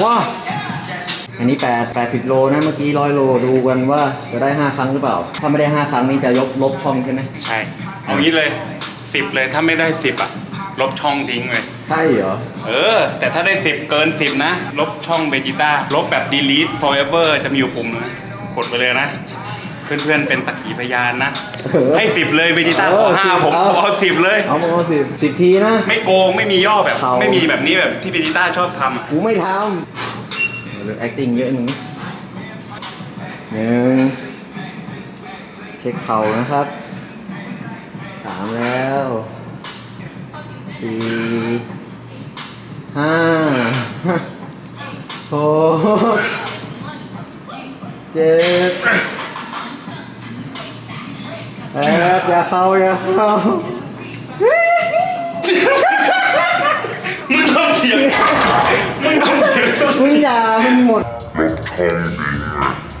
ว้าอันนี้8 80 โลนะ เมื่อกี้ร้อยโลดูกันว่าจะได้ 5 ครั้งหรือเปล่า ถ้าไม่ได้ 5 ครั้งนี้จะยกลบช่องใช่ไหมใช่ เอางี้เลยสิบเลยถ้าไม่ได้สิบอะ ลบช่องทิ้งเลย ใช่เหรอ เออ แต่ถ้าได้สิบเกินสิบนะ ลบช่องเบจิต้าลบแบบ delete forever จะมีอยู่ปุ่มนะกดไปเลยนะ เพื่อนๆเป็นสักขีพยานนะเออให้สิบเลยเบจิต้าเอขออห้าสิบผมเอาขอสิบเลย เอามาเอาสิบสิบทีนะ ไม่โกงไม่มีย่อแบบ เขา ไม่มีแบบนี้แบบที่เบจิต้าชอบทำอะกูไม่ทำเดี๋ยว acting เยอะหนึ่งหนึ่งเช็คเข่านะครับสามแล้วสี่ห้าหกเจ็ด แปดอย่าเข้าอย่าเข้ามึงทำเสียงมึงทำเสียง มึงอย่ามันหมด ลบช่องดีเลย